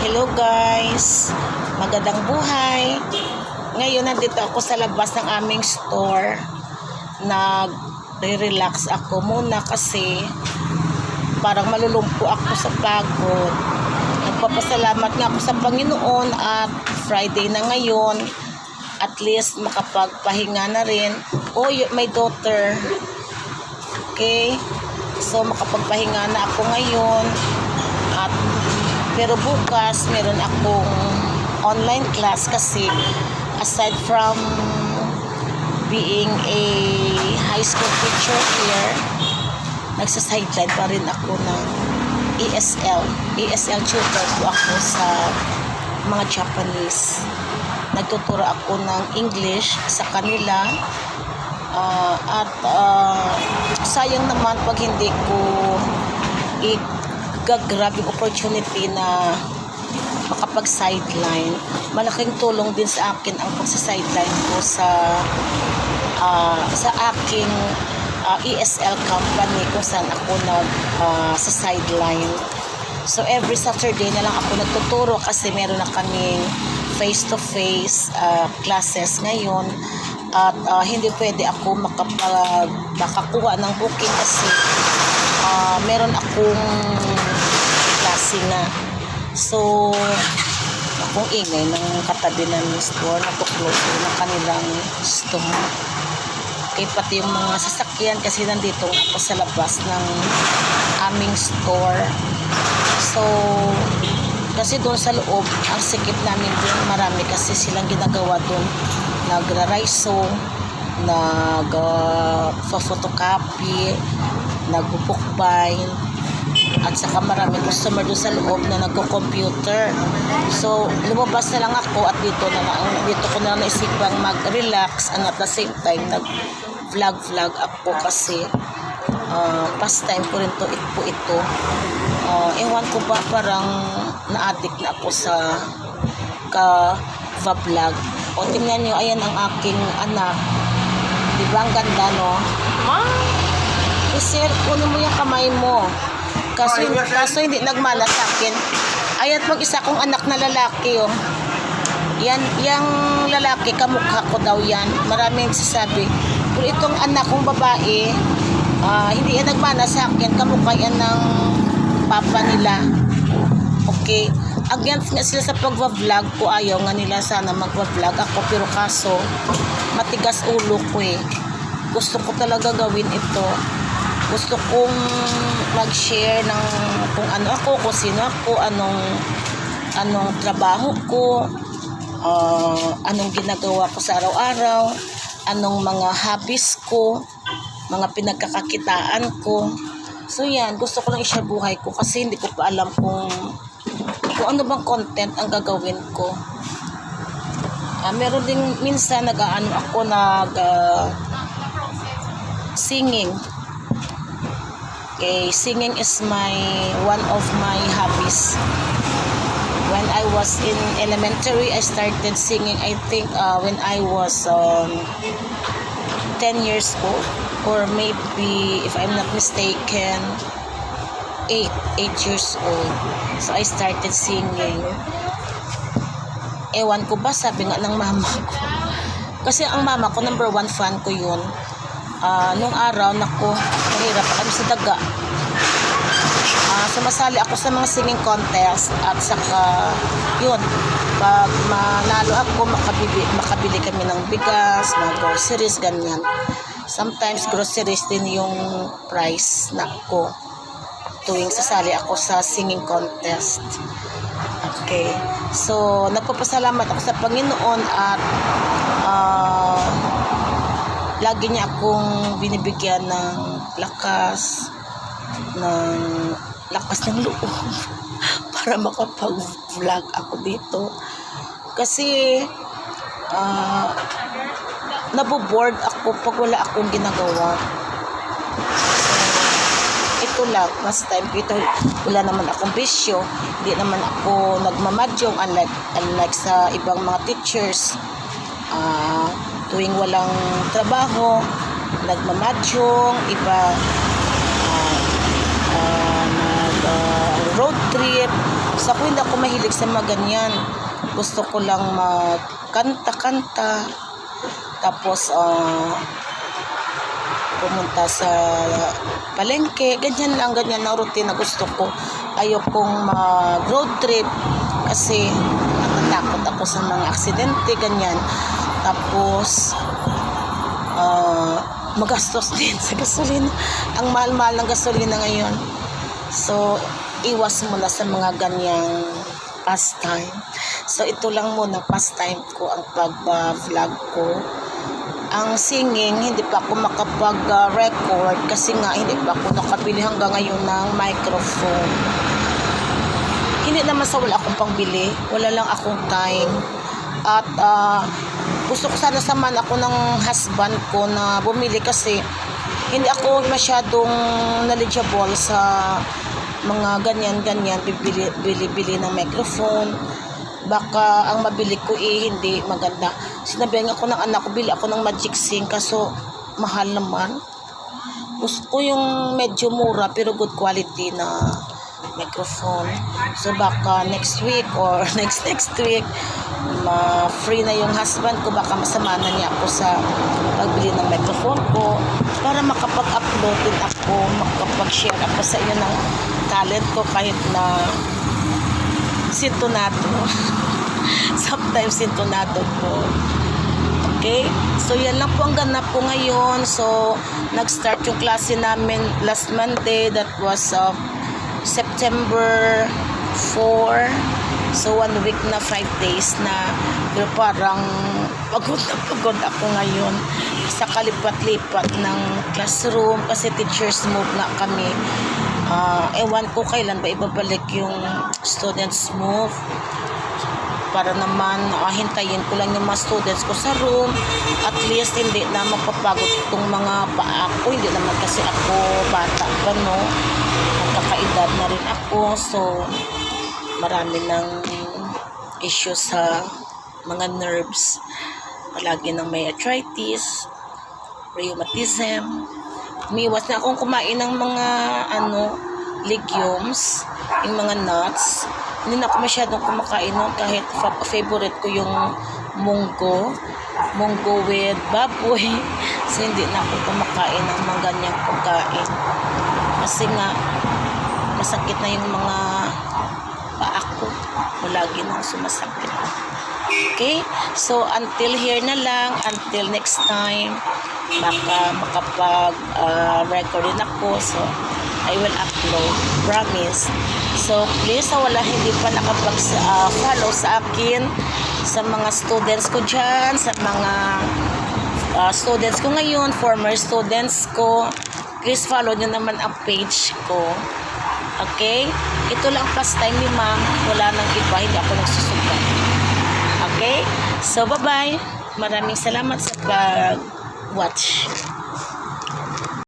Hello guys! Magandang buhay! Ngayon nandito ako sa labas ng aming store. Nag-relax ako muna kasi parang malulumpo ako sa pagod. Nagpapasalamat nga ako sa Panginoon at Friday na ngayon. At least makapagpahinga na rin. Oh, my daughter. Okay? So makapagpahinga na ako ngayon. At pero bukas meron akong online class kasi aside from being a high school teacher here, nagsa-sideline pa rin ako ng ESL. ESL tutor po ako sa mga Japanese. Nagtuturo ako ng English sa kanila. Ah, at ah, sayang naman pag hindi ko i-grab yung opportunity na makapag-sideline. Malaking tulong din sa akin ang pagsa-sideline ko sa ah, sa aking ah, ESL company kung saan ako nag ah, sa sideline. So every Saturday na lang ako nagtuturo kasi meron na kaming face-to-face ah, classes ngayon at ah, hindi pwede ako makapag makakuha ng booking kasi ah, meron akong klase na. So, akong ingay ng katabi ng store, nakuklose ng kanilang store. Okay, pati yung mga sasakyan kasi nandito ako sa labas ng aming store. So, kasi doon sa loob, ang sikip namin doon, marami kasi silang ginagawa doon. Nagra-riso, nag-photocopy, nag-bookbind, at saka marami customer doon sa loob na nagko-computer. So, lumabas na lang ako at dito na lang, dito ko na naisipang mag-relax and at the same time, nag-vlog-vlog ako kasi uh, pastime ko rin to, it po ito. Uh, ewan ko ba, parang na-addict na ako sa ka-vlog. O, tingnan nyo, ayan ang aking anak. Di ba ang ganda, no? Sir, kunin mo yung kamay mo. Kaso, kaso hindi nagmana sa akin. Ayan pag isa kong anak na lalaki, oh. Yan, yung lalaki, kamukha ko daw yan. Maraming sasabi. Pero itong anak kong babae, ah, hindi yan nagmana sa akin. Kamukha yan ng papa nila. Okay. Against nga sila sa pagwa-vlog ko. Ayaw nga nila sana magwa-vlog ako. Pero kaso, matigas ulo ko eh. Gusto ko talaga gawin ito gusto kong mag-share ng kung ano ako, kung sino ako, anong anong trabaho ko, ah, anong ginagawa ko sa araw-araw, anong mga hobbies ko, mga pinagkakakitaan ko. So yan, gusto ko lang i-share buhay ko kasi hindi ko pa alam kung kung ano bang content ang gagawin ko. Ah, meron din minsan nag-ano ako nag ah, singing Okay, singing is my one of my hobbies. When I was in elementary, I started singing. I think uh, when I was um, 10 years old, or maybe if I'm not mistaken, 8 8 years old. So I started singing. Ewan ko ba, sabi nga ng mama ko. Kasi ang mama ko, number one fan ko yun Ah, nung araw, nako, mahirap kami sa daga. Ah, sumasali ako sa mga singing contest at saka, yun, pag manalo ako, makabili, makabili kami ng bigas, ng groceries, ganyan. Sometimes groceries din yung price na ko tuwing sasali ako sa singing contest. Okay. So, nagpapasalamat ako sa Panginoon at ah, lagi niya akong binibigyan ng lakas ng lakas ng loob para makapag-vlog ako dito. Kasi ah naboboard ako pag wala akong ginagawa. Ito lang last time ito wala naman akong bisyo hindi naman ako nagmamadyong unlike, unlike sa ibang mga teachers. Ah tuwing walang trabaho, nagmamadyong, iba ah, ah, nag ah, road trip. So ako hindi ako mahilig sa mga ganyan. Gusto ko lang magkanta-kanta. Tapos, ah, pumunta sa palengke. Ganyan lang, ganyan ang routine na gusto ko. Ayokong mag-road trip kasi natatakot ako sa mga aksidente, ganyan. Tapos, magastos din sa gasolina. Ang mahal-mahal ng gasolina ngayon. So, iwas muna sa mga ganyang pastime. So, ito lang muna pastime ko ang pag-vlog ko. Ang singing, hindi pa ako makapag-record kasi nga hindi pa ako nakabili hanggang ngayon ng microphone. Hindi naman sa wala akong pangbili. Wala lang akong time. At ah, gusto ko sana saman ako ng husband ko na bumili kasi hindi ako masyadong knowledgeable sa mga ganyan-ganyan bibili bili-bili ng microphone. Baka ang mabili ko eh hindi maganda. Sinabihan ako ng anak ko bili ako ng magic sing kaso mahal naman. Gusto ko yung medyo mura pero good quality na microphone so baka next week or next next week ma free na yung husband ko baka masama na niya ako sa pagbili ng microphone ko para makapag-upload din ako makapag-share ako sa inyo ng talent ko kahit na sintonado sometimes sintonado po Okay? So, yan lang po ang ganap ko ngayon. So, nag-start yung klase namin last Monday. That was uh, September 4. So, one week na, five days na. Pero parang pagod na pagod ako ngayon sa kalipat-lipat ng classroom kasi teachers move na kami. Ah, ewan ko kailan ba ibabalik yung students move para naman ah, hintayin ko lang yung mga students ko sa room. At least hindi na mapapagod itong mga paa ko hindi naman kasi ako bata pa no nagkakaedad na rin ako so marami ng issues sa mga nerves. Palagi nang may arthritis rheumatism. Umiwas na akong kumain ng mga ano legumes yung mga nuts hindi na ako masyadong kumakain nun kahit fa- favorite ko yung munggo munggo with baboy. So hindi na ako kumakain ng mga ganyang pagkain. Kasi nga masakit na yung mga paa ko. Palagi nang sumasakit. Okay? So until here na lang. Until next time baka makapag uh, record din ako. So I will upload promise. So please sa wala hindi pa nakapag uh, follow sa akin sa mga students ko dyan sa mga uh, students ko ngayon former students ko. Please follow nyo naman ang page ko. Okay? Ito lang pastime ni ma'am. Wala nang iba. Hindi ako nagsusugat okay? So bye bye maraming salamat sa pag watch